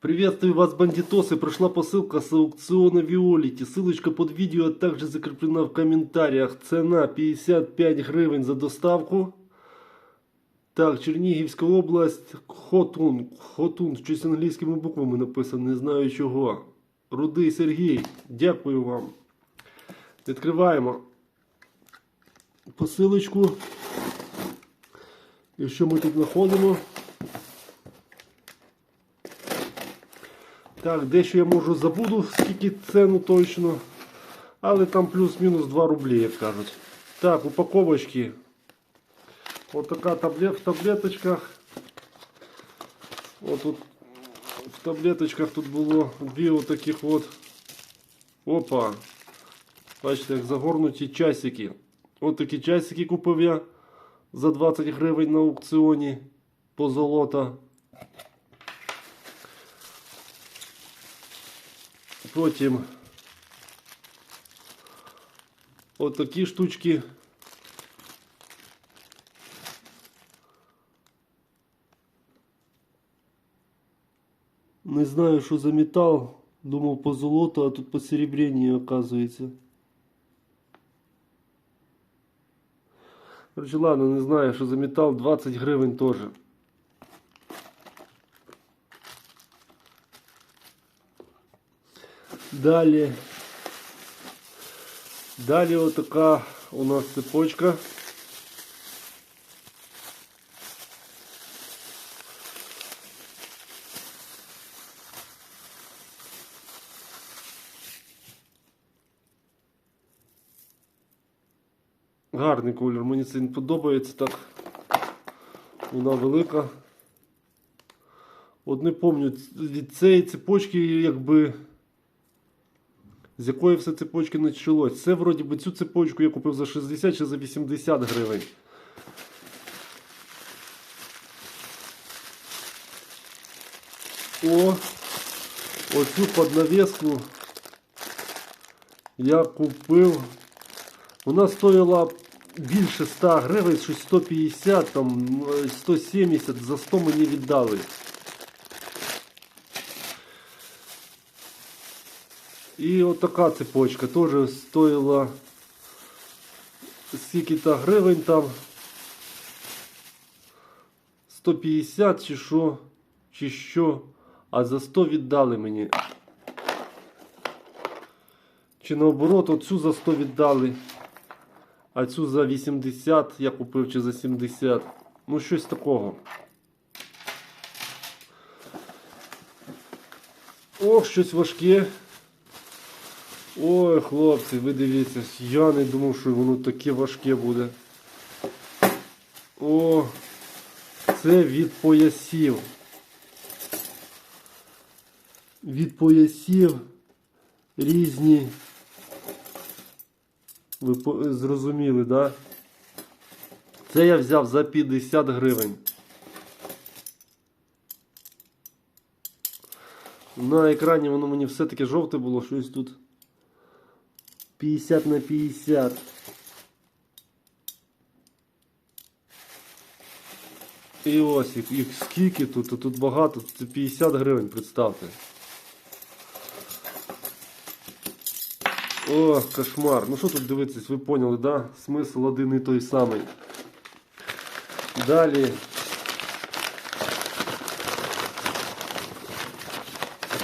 Приветствую вас, бандитосы! Пришла посылка с аукциона Виолити. Ссылочка под видео а также закреплена в комментариях. Цена 55 гривень за доставку. Так, Чернігівська область, Хотун. Хотун, щось англійськими буквами написано, не знаю чого. Рудий Сергій, дякую вам. Відкриваємо посилочку. І що ми тут знаходимо? Так, дещо я можу забуду, скільки ціну точно. Але там плюс-мінус 2 рублі, як кажуть. Так, упаковочки. Ось така таблет в таблеточках. От тут в таблеточках тут було дві отаких от. Опа. Бачите, як загорнуті часики. От такі часики купив я за 20 гривень на аукціоні по Потім от такі штучки. Не знаю, що за метал. Думав по золоту, а тут по серебряні, оказується. Короче, ладно, не знаю, що за метал. 20 гривень теж. Далі. Далі отака у нас цепочка. Гарний колір, мені це не подобається так. Вона велика. От не пам'ятаю, від цієї цепочки якби з якої все цепочки почалось. Це вроді би цю цепочку я купив за 60 чи за 80 гривень. О, оцю поднавеску я купив. Вона стоїла більше 100 гривень, щось 150, там 170, за 100 мені віддали. І от така цепочка теж стоїла скільки-то гривень там 150 чи що, чи що, а за 100 віддали мені. Чи наоборот, оцю за 100 віддали, а цю за 80 я купив чи за 70. Ну щось такого. Ох, щось важке. Ой, хлопці, ви дивіться, я не думав, що воно таке важке буде. О, це від поясів. Від поясів різні. Ви зрозуміли, да? Це я взяв за 50 гривень. На екрані воно мені все-таки жовте було, щось тут. 50 на 50. І ось їх, їх скільки тут, тут багато, це 50 гривень, представте. О, кошмар. Ну що тут дивитись, ви поняли, да? Смисл один і той самий. Далі.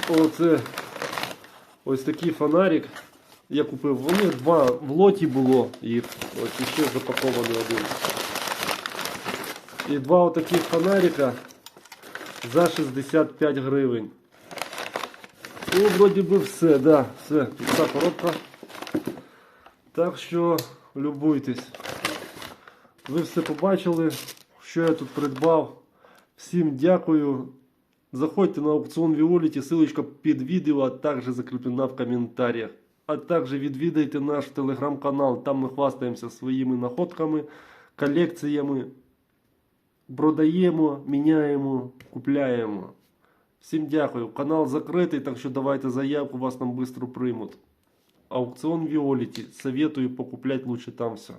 Оце ось такий фонарик. Я купив, вони два в лоті було їх. Ось і ще запакований один. І два отаких фонарика за 65 гривень. Ну, вроді би все, да, все. Пуста коробка. Так що любуйтесь. Ви все побачили, що я тут придбав. Всім дякую. Заходьте на аукціон Віоліті, ссылочка під відео, а також закріплена в коментарях. А також відвідайте наш телеграм-канал. Там ми хвастаємося своїми находками, колекціями. Продаємо, міняємо, купляємо. Всім дякую. Канал закритий, так що давайте заявку, вас там швидко приймуть. Аукціон Віоліті. Советую покупляти лучше там все.